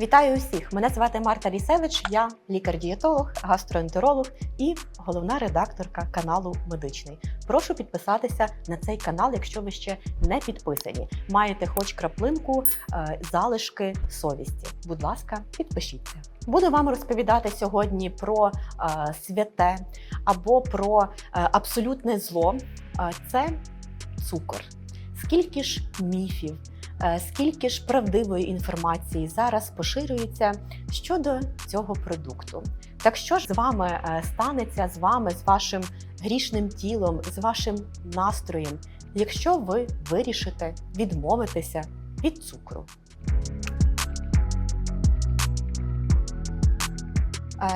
Вітаю усіх! Мене звати Марта Лісевич, я лікар-дієтолог, гастроентеролог і головна редакторка каналу Медичний. Прошу підписатися на цей канал, якщо ви ще не підписані. Маєте хоч краплинку е, залишки совісті. Будь ласка, підпишіться. Буду вам розповідати сьогодні про е, святе або про е, абсолютне зло. Це цукор. Скільки ж міфів, скільки ж правдивої інформації зараз поширюється щодо цього продукту. Так що ж з вами е, станеться з вами, з вашим грішним тілом, з вашим настроєм, якщо ви вирішите відмовитися від цукру?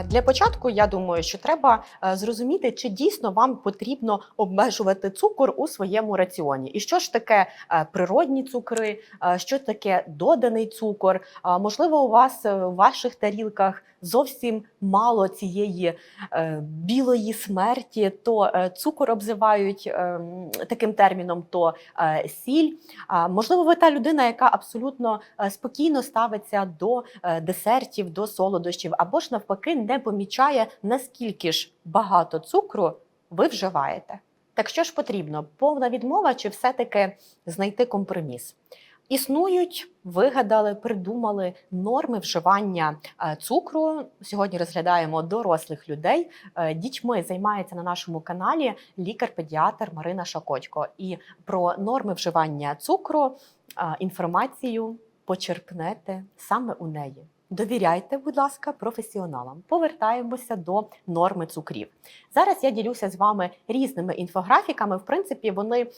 Для початку я думаю, що треба е, зрозуміти, чи дійсно вам потрібно обмежувати цукор у своєму раціоні, і що ж таке е, природні цукри, е, що таке доданий цукор. Можливо, у вас е, в ваших тарілках зовсім мало цієї е, білої смерті, то е, цукор обзивають е, таким терміном, то сіль. Можливо, ви та людина, яка абсолютно спокійно ставиться до десертів, до солодощів, або ж навпаки не помічає, наскільки ж багато цукру ви вживаєте. Так що ж потрібно? Повна відмова чи все-таки знайти компроміс? Існують, вигадали, придумали норми вживання е, цукру. Сьогодні розглядаємо дорослих людей. Е, Дітьми займається на нашому каналі лікар-педіатр Марина Шакотько. І про норми вживання цукру е, інформацію почерпнете саме у неї. Довіряйте, будь ласка, професіоналам. Повертаємося до норми цукрів. Зараз я ділюся з вами різними інфографіками. В принципі, вони е,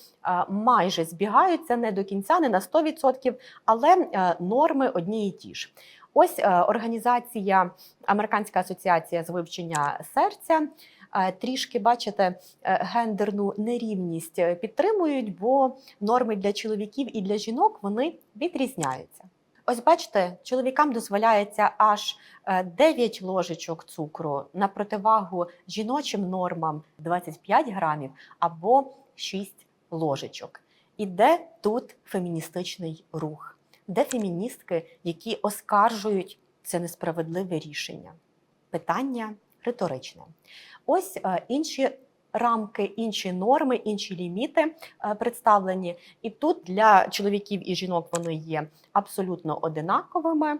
майже збігаються не до кінця, не на 100%, але е, норми одні і ті ж. Ось е, організація Американська асоціація з вивчення серця. Трішки бачите гендерну нерівність підтримують, бо норми для чоловіків і для жінок вони відрізняються. Ось бачите, чоловікам дозволяється аж е, 9 ложечок цукру на противагу жіночим нормам 25 грамів або 6 ложечок. І де тут феміністичний рух? Де феміністки, які оскаржують це несправедливе рішення? Питання риторичне. Ось е, інші рамки, інші норми, інші ліміти е, представлені. І тут для чоловіків і жінок вони є абсолютно одинаковими.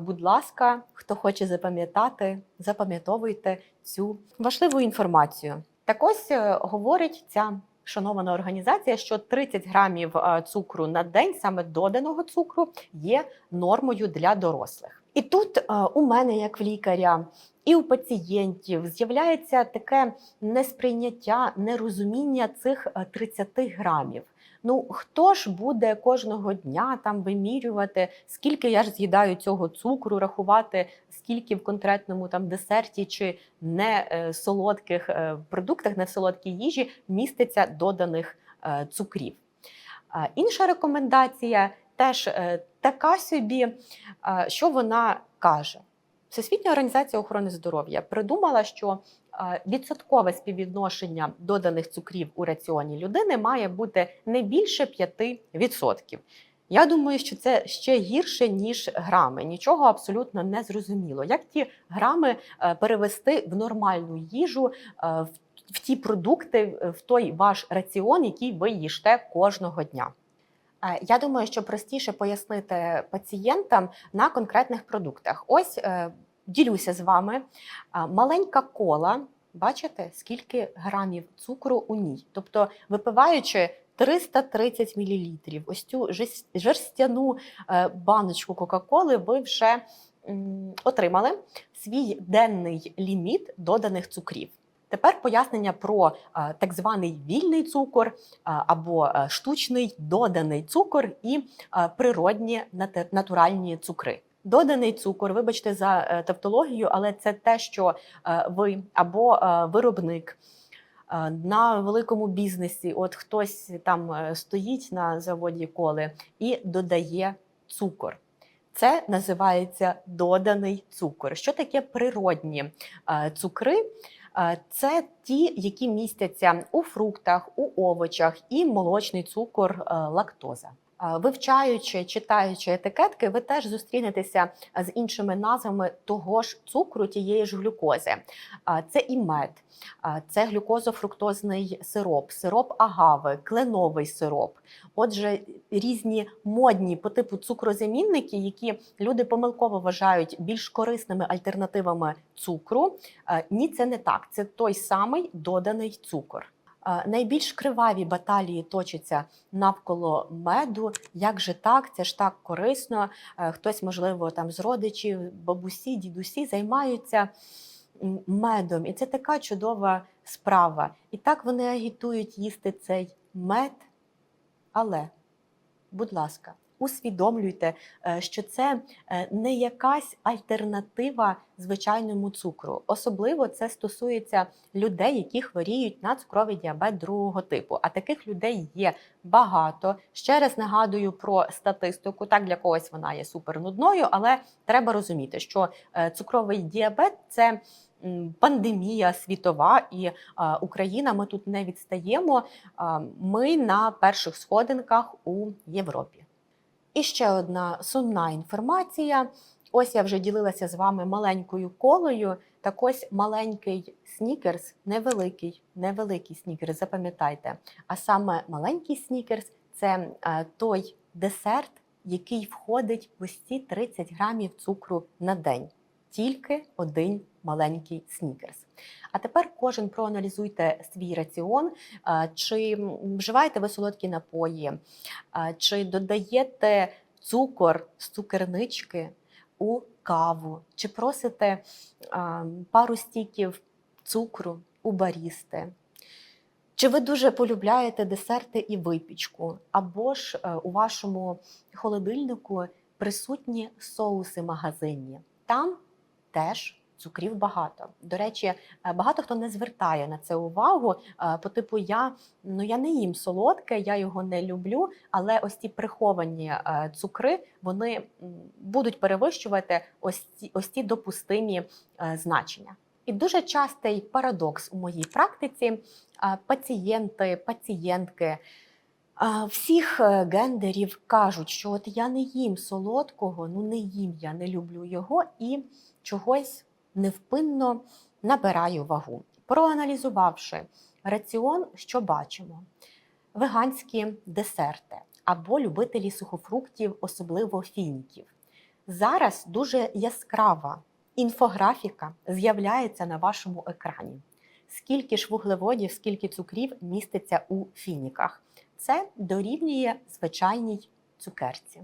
Будь ласка, хто хоче запам'ятати, запам'ятовуйте цю важливу інформацію. Так ось е, говорить ця шанована організація, що 30 грамів е, цукру на день, саме доданого цукру, є нормою для дорослих. І тут у мене, як в лікаря, і у пацієнтів з'являється таке несприйняття, нерозуміння цих е, 30 грамів. Ну хто ж буде кожного дня там вимірювати, скільки я ж з'їдаю цього цукру, рахувати, скільки в конкретному там десерті чи не е, солодких е, продуктах, не в солодкій їжі міститься доданих е, цукрів. Інша рекомендація теж така собі, е, що вона каже. Всесвітня організація охорони здоров'я придумала, що е, відсоткове співвідношення доданих цукрів у раціоні людини має бути не більше 5%. Я думаю, що це ще гірше, ніж грами. Нічого абсолютно не зрозуміло. Як ті грами е, перевести в нормальну їжу, в, ті продукти, в той ваш раціон, який ви їжте кожного дня? Е, Я думаю, що простіше пояснити пацієнтам на конкретних продуктах. Ось е, ділюся з вами. Е, Маленька кола, бачите, скільки грамів цукру у ній. Тобто, випиваючи 330 мл, ось цю жерстяну баночку Кока-Коли, ви вже отримали свій денний ліміт доданих цукрів. Тепер пояснення про е, так званий вільний цукор е, або е, штучний доданий цукор і природні натуральні цукри. Доданий цукор, вибачте за тавтологію, але це те, що ви або виробник на великому бізнесі, от хтось там стоїть на заводі коли і додає цукор. Це називається доданий цукор. Що таке природні е, цукри? Е, Це ті, які містяться у фруктах, у овочах і молочний цукор е, лактоза. Вивчаючи, читаючи етикетки, ви теж зустрінетеся з іншими назвами того ж цукру, тієї ж глюкози. Це і мед, це глюкозофруктозний сироп, сироп агави, кленовий сироп. Отже, різні модні по типу цукрозамінники, які люди помилково вважають більш корисними альтернативами цукру. Ні, це не так. Це той самий доданий цукор. Найбільш криваві баталії точаться навколо меду. Як же так? Це ж так корисно. Е, Хтось, можливо, там з родичів, бабусі, дідусі займаються медом, і це така чудова справа. І так вони агітують їсти цей мед. Але, будь ласка, усвідомлюйте, е, що це е, не якась альтернатива звичайному цукру. Особливо це стосується людей, які хворіють на цукровий діабет другого типу. А таких людей є багато. Ще раз нагадую про статистику. Так для когось вона є супернудною, але треба розуміти, що е, цукровий діабет це. Пандемія світова і е, Україна. Ми тут не відстаємо. Е, Ми на перших сходинках у Європі. І ще одна сумна інформація. Ось я вже ділилася з вами маленькою колою. Так ось маленький снікерс, невеликий, невеликий снікерс, запам'ятайте. А саме маленький снікерс це е, той десерт, який входить в ці 30 грамів цукру на день. Тільки один маленький снікерс. А тепер кожен проаналізуйте свій раціон, чи вживаєте ви солодкі напої, чи додаєте цукор з цукернички у каву, чи просите пару стіків цукру у барісти. Чи ви дуже полюбляєте десерти і випічку, або ж е, у вашому холодильнику присутні соуси магазинні? Там теж цукрів багато. До речі, е, багато хто не звертає на це увагу. е, По типу я ну я не їм солодке, я його не люблю, але ось ці приховані е, цукри вони будуть перевищувати ось ці, ось ці допустимі значення. І дуже частий парадокс у моїй практиці. Пацієнти, пацієнтки всіх гендерів кажуть, що от я не їм солодкого, ну не їм я, не люблю його і чогось невпинно набираю вагу. Проаналізувавши раціон, що бачимо? Веганські десерти або любителі сухофруктів, особливо фініків. Зараз дуже яскрава інфографіка з'являється на вашому екрані. Скільки ж вуглеводів, скільки цукрів міститься у фініках. Це дорівнює звичайній цукерці.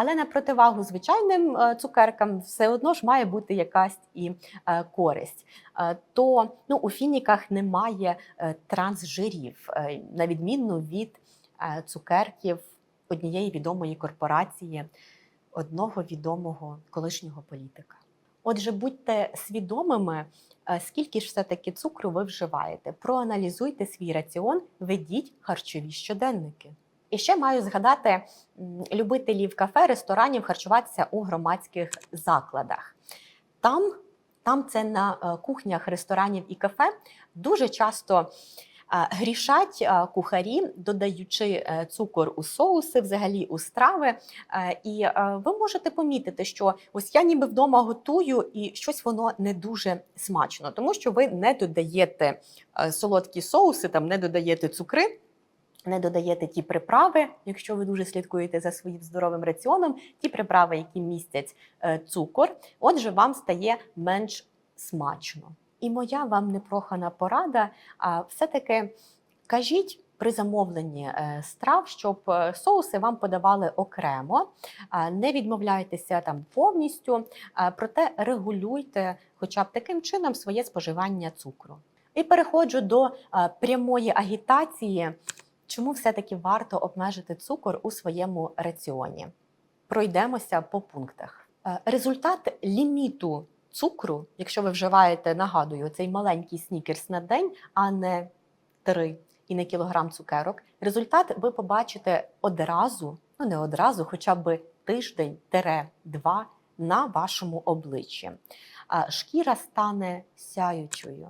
Але на противагу звичайним е, цукеркам все одно ж має бути якась і е, користь. Е, То ну, у фініках немає трансжирів, на відміну від цукерків однієї відомої корпорації, одного відомого колишнього політика. Отже, будьте свідомими, скільки ж все-таки цукру ви вживаєте. Проаналізуйте свій раціон, ведіть харчові щоденники. І ще маю згадати любителів кафе, ресторанів харчуватися у громадських закладах. Там, там це на е, кухнях ресторанів і кафе дуже часто е, грішать е, кухарі, додаючи цукор у соуси, взагалі у страви. І ви можете помітити, що ось я ніби вдома готую, і щось воно не дуже смачно, тому що ви не додаєте солодкі соуси, там не додаєте цукри. Не додаєте ті приправи, якщо ви дуже слідкуєте за своїм здоровим раціоном, ті приправи, які містять е, цукор, отже, вам стає менш смачно. І моя вам непрохана порада. А все-таки кажіть при замовленні е, страв, щоб е, соуси вам подавали окремо. Не відмовляйтеся там повністю, проте регулюйте, хоча б таким чином, своє споживання цукру. І переходжу до прямої агітації. Чому все-таки варто обмежити цукор у своєму раціоні? Пройдемося по пунктах. Е, Результат ліміту цукру, якщо ви вживаєте, нагадую, цей маленький снікерс на день, а не 3 і не кілограм цукерок. Результат ви побачите одразу, ну не одразу, хоча б тиждень-два на вашому обличчі. Шкіра стане сяючою,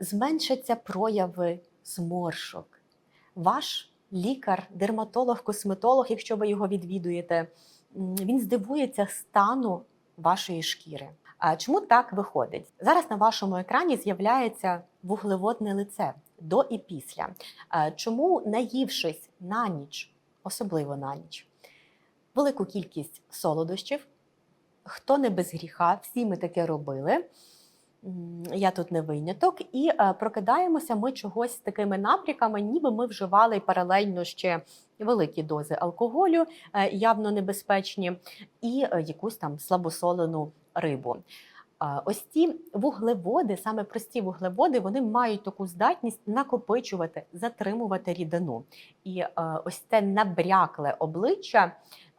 зменшаться прояви зморшок. Ваш лікар, дерматолог, косметолог, якщо ви його відвідуєте, він здивується стану вашої шкіри. А чому так виходить? Зараз на вашому екрані з'являється вуглеводне лице до і після. Чому, наївшись на ніч, особливо на ніч, велику кількість солодощів, хто не без гріха, всі ми таке робили. Я тут не виняток, і е, прокидаємося ми чогось такими напряками, ніби ми вживали паралельно ще великі дози алкоголю, е, явно небезпечні, і е, якусь там слабосолену рибу. Е, Ось ці вуглеводи, саме прості вуглеводи, вони мають таку здатність накопичувати, затримувати рідину. І е, ось це набрякле обличчя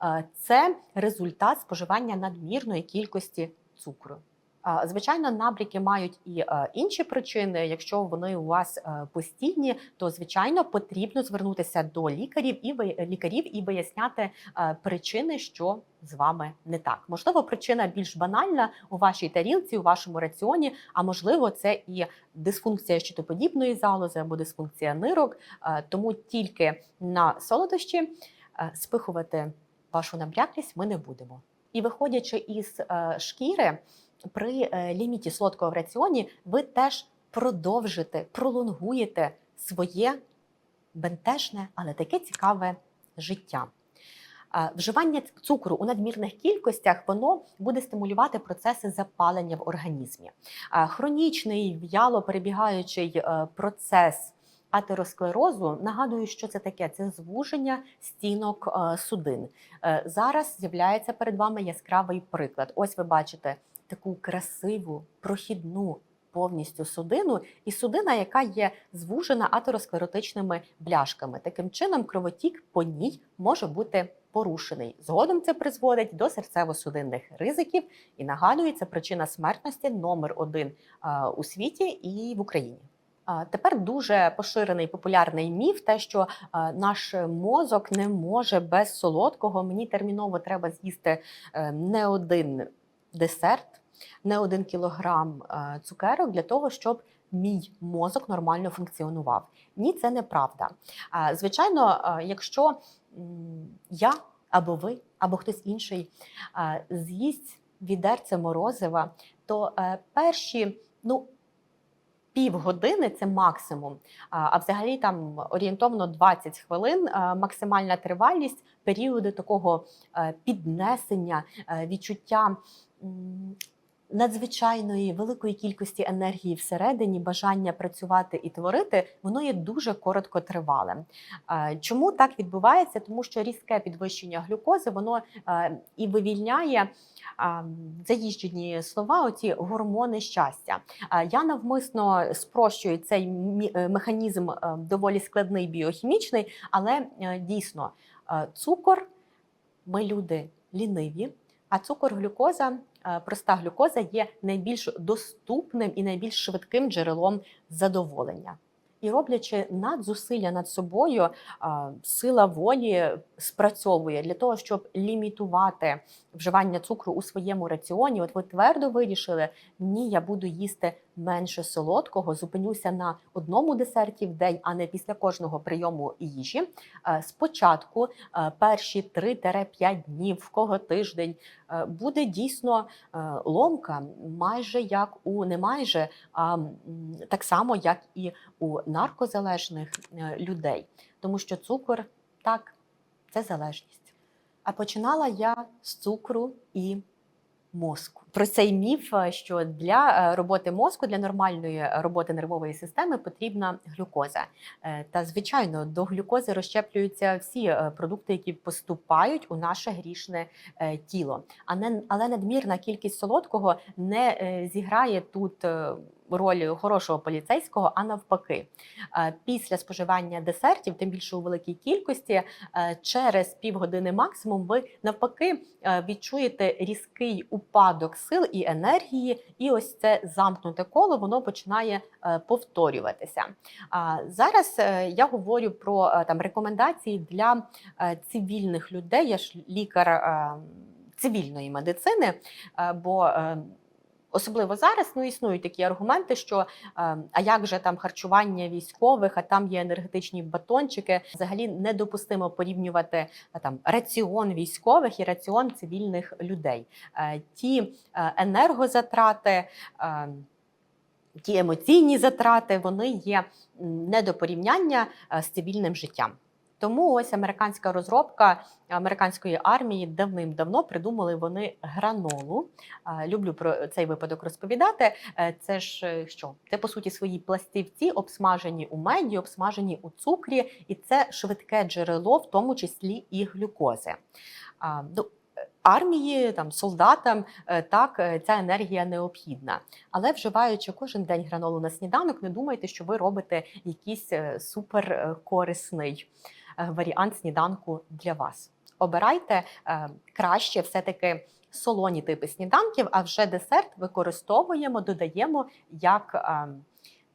е, це результат споживання надмірної кількості цукру. Звичайно, набряки мають і е, інші причини. Якщо вони у вас е, постійні, то звичайно потрібно звернутися до лікарів і лікарів і виясняти е, причини, що з вами не так. Можливо, причина більш банальна у вашій тарілці, у вашому раціоні, а можливо, це і дисфункція щитоподібної залози або дисфункція нирок. Тому тільки на солодощі спихувати вашу набряклість ми не будемо. І виходячи із шкіри, при е, ліміті солодкого в раціоні ви теж продовжите, пролонгуєте своє бентежне, але таке цікаве життя. Вживання цукру у надмірних кількостях воно буде стимулювати процеси запалення в організмі. Хронічний в'яло перебігаючий е, процес атеросклерозу. Нагадую, що це таке: це звуження стінок е, судин. Зараз з'являється перед вами яскравий приклад. Ось ви бачите таку красиву, прохідну. Повністю судину і судина, яка є звужена атеросклеротичними бляшками. Таким чином, кровотік по ній може бути порушений. Згодом це призводить до серцево-судинних ризиків і нагадую, це причина смертності номер один у світі і в Україні. Тепер дуже поширений популярний міф, те, що наш мозок не може без солодкого. Мені терміново треба з'їсти е, не один десерт, не один кілограм е, цукерок для того, щоб мій мозок нормально функціонував. Ні, це неправда. Звичайно, е, якщо я або ви, або хтось інший е, з'їсть відерце морозива, то е, перші ну, півгодини це максимум. А взагалі там орієнтовно 20 хвилин е, максимальна тривалість періоду такого е, піднесення, е, відчуття. Надзвичайної великої кількості енергії всередині, бажання працювати і творити, воно є дуже короткотривалим. Е, Чому так відбувається? Тому що різке підвищення глюкози воно е, і вивільняє заїжджені слова, оці гормони щастя. Я навмисно спрощую цей е, механізм е, доволі складний біохімічний, але е, дійсно е, цукор, ми люди ліниві, а цукор глюкоза. Е, Проста глюкоза є найбільш доступним і найбільш швидким джерелом задоволення. І роблячи надзусилля над собою, сила волі спрацьовує для того, щоб лімітувати вживання цукру у своєму раціоні. От ви твердо вирішили, ні, я буду їсти менше солодкого, зупинюся на одному десерті в день, а не після кожного прийому їжі. Е, Спочатку е, перші 3-5 днів, в кого тиждень, е, буде дійсно ломка, майже як у не майже, а так само, як і у наркозалежних людей, тому що цукор так, це залежність. А починала я з цукру і мозку. Про цей міф, е, що для е, роботи мозку, для нормальної роботи нервової системи потрібна глюкоза. Е, Та звичайно, до глюкози розщеплюються всі продукти, які поступають у наше грішне тіло. Але надмірна кількість солодкого не зіграє тут. Роль хорошого поліцейського, а навпаки, після споживання десертів, тим більше у великій кількості, через півгодини максимум, ви навпаки відчуєте різкий упадок сил і енергії, і ось це замкнуте коло воно починає е, повторюватися. Зараз е, я говорю про е, там рекомендації для цивільних людей. Я ж лікар е, цивільної медицини, бо е, Особливо зараз ну існують такі аргументи, що е, а як же там харчування військових, а там є енергетичні батончики. Взагалі недопустимо порівнювати а, там раціон військових і раціон цивільних людей. Е, ті е, енергозатрати. Е, Ті емоційні затрати вони є не до порівняння е, з цивільним життям. Тому ось американська розробка американської армії давним-давно придумали вони гранолу. Люблю про цей випадок розповідати. Е, Це ж е, що? Це по суті свої пластівці, обсмажені у меді, обсмажені у цукрі, і це швидке джерело, в тому числі і глюкози. Ну, Армії, там солдатам е, так ця енергія необхідна. Але вживаючи кожен день гранолу на сніданок, не думайте, що ви робите якийсь е, е, варіант сніданку для вас. Обирайте е, краще все-таки солоні типи сніданків, а вже десерт використовуємо, додаємо як е,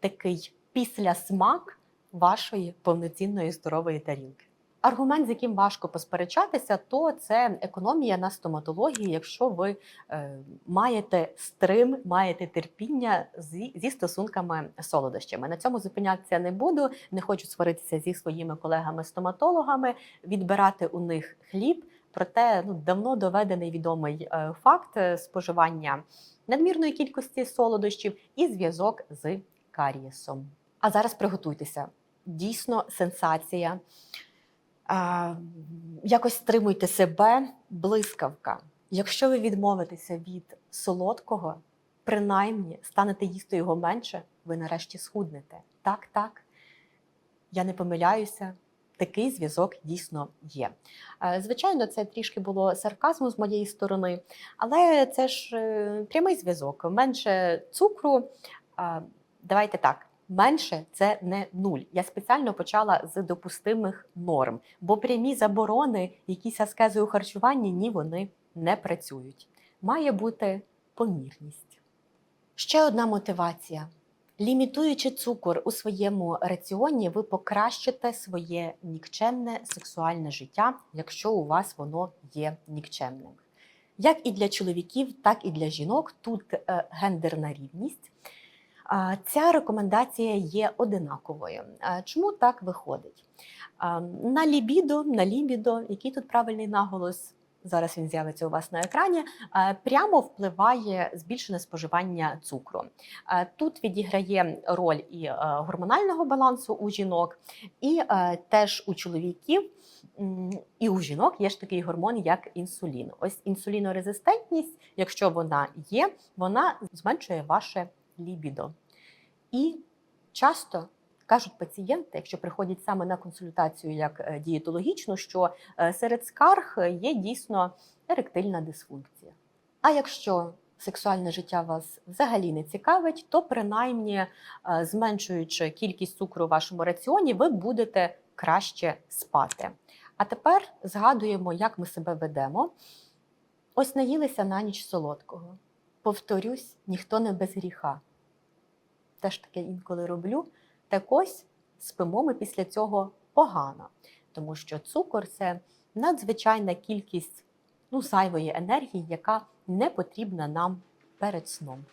такий післясмак вашої повноцінної здорової тарілки. Аргумент, з яким важко посперечатися, то це економія на стоматології, якщо ви е, маєте стрим, маєте терпіння зі, зі стосунками солодощами. На цьому зупинятися не буду. Не хочу сваритися зі своїми колегами-стоматологами, відбирати у них хліб. Проте ну, давно доведений відомий е, факт е, споживання надмірної кількості солодощів і зв'язок з карієсом. А зараз приготуйтеся. Дійсно, сенсація. А, якось стримуйте себе, блискавка. Якщо ви відмовитеся від солодкого, принаймні станете їсти його менше, ви нарешті схуднете. Так, так. Я не помиляюся. Такий зв'язок дійсно є. Звичайно, це трішки було сарказму з моєї сторони, але це ж е, прямий зв'язок. Менше цукру. Давайте так. Менше це не нуль. Я спеціально почала з допустимих норм, бо прямі заборони, якісь аскези у харчуванні, ні, вони не працюють. Має бути помірність. Ще одна мотивація. Лімітуючи цукор у своєму раціоні, ви покращите своє нікчемне сексуальне життя, якщо у вас воно є нікчемним. Як і для чоловіків, так і для жінок тут е, гендерна рівність. Ця рекомендація є одинаковою. Чому так виходить? На лібідо, на лібідо, який тут правильний наголос? Зараз він з'явиться у вас на екрані. Прямо впливає збільшене споживання цукру. Тут відіграє роль і гормонального балансу у жінок, і теж у чоловіків. І у жінок є ж такий гормон, як інсулін. Ось інсулінорезистентність, якщо вона є, вона зменшує ваше лібідо. І часто кажуть пацієнти, якщо приходять саме на консультацію як е, дієтологічну, що е, серед скарг є дійсно еректильна дисфункція. А якщо сексуальне життя вас взагалі не цікавить, то принаймні е, зменшуючи кількість цукру у вашому раціоні, ви будете краще спати. А тепер згадуємо, як ми себе ведемо. Ось наїлися на ніч солодкого. Повторюсь, ніхто не без гріха. Теж таке інколи роблю. Так ось спимо ми після цього погано, тому що цукор це надзвичайна кількість ну, зайвої енергії, яка не потрібна нам перед сном.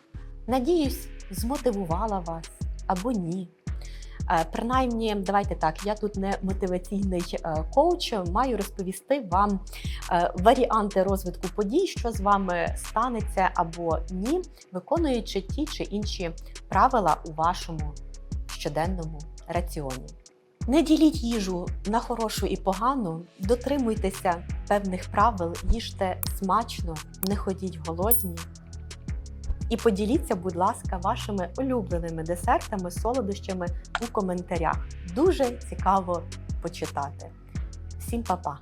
Надіюсь, змотивувала вас або ні. Е, Принаймні, давайте так, я тут не мотиваційний е, коуч, маю розповісти вам е, варіанти розвитку подій, що з вами станеться або ні, виконуючи ті чи інші правила у вашому щоденному раціоні. Не діліть їжу на хорошу і погану, дотримуйтеся певних правил, їжте смачно, не ходіть голодні. І поділіться, будь ласка, вашими улюбленими десертами, солодощами у коментарях. Дуже цікаво почитати. Всім па-па!